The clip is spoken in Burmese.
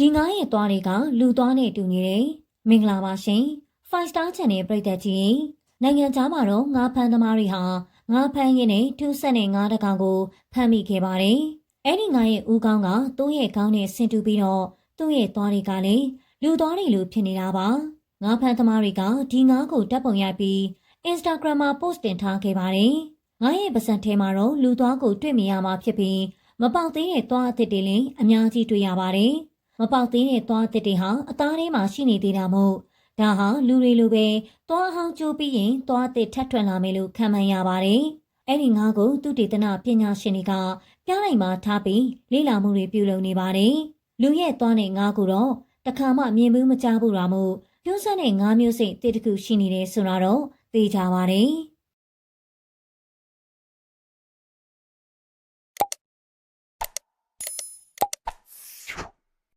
ဒီငါးရဲ့သွားတွေကလူသွားနဲ့တူနေတယ်မင်္ဂလာပါရှင် Five Star Channel ပရိသတ်ကြီးနိုင်ငံခြားမှာတော့ငါးဖမ်းသမားတွေဟာငါးဖမ်းရင်းနဲ့ထူးဆန်းတဲ့ငါးတစ်ကောင်ကိုဖမ်းမိခဲ့ပါတယ်အဲ့ဒီငါးရဲ့ဦးခေါင်းကသူ့ရဲ့ခေါင်းနဲ့ဆင်တူပြီးတော့သူ့ရဲ့သွားတွေကလည်းလူသွားတွေလိုဖြစ်နေတာပါငါးဖမ်းသမားတွေကဒီငါးကိုတပ်ပုံရိုက်ပြီး Instagram မှာ post တင်ထားခဲ့ပါတယ်ငါးရဲ့ပါစံထဲမှာတော့လူသွားကိုတွေ့မြင်ရမှာဖြစ်ပြီးမပေါက်သေးတဲ့သွားအသစ်တွေလည်းအများကြီးတွေ့ရပါတယ် မပေါက်သေးတဲ့သွားအသစ်တွေဟာအသားထဲမှာရှိနေသေးတာမို့ဒါဟာလူတွေလိုပဲသွားဟောင်းကျိုးပြီးရင်သွားအသစ်ထပ်ထွက်လာမယ်လို့ခံမှန်းရပါတယ်အဲ့ဒီငါးကိုသူတေသနာပညာရှင်တွေကပြားလိုက်မှာထားပြီးလေ့လာမှုတွေပြုလုပ်နေပါတယ်လူရဲ့သွားနဲ့ငါးကိုတော့တခါမှမြင်ဘူးမကြားဘူးတာမို့ပြုံးဆက်တဲ့ငါးမျိုးစိတ်တစ်တခုရှိနေတယ်ဆိုတာတော့သိကြပါတယ်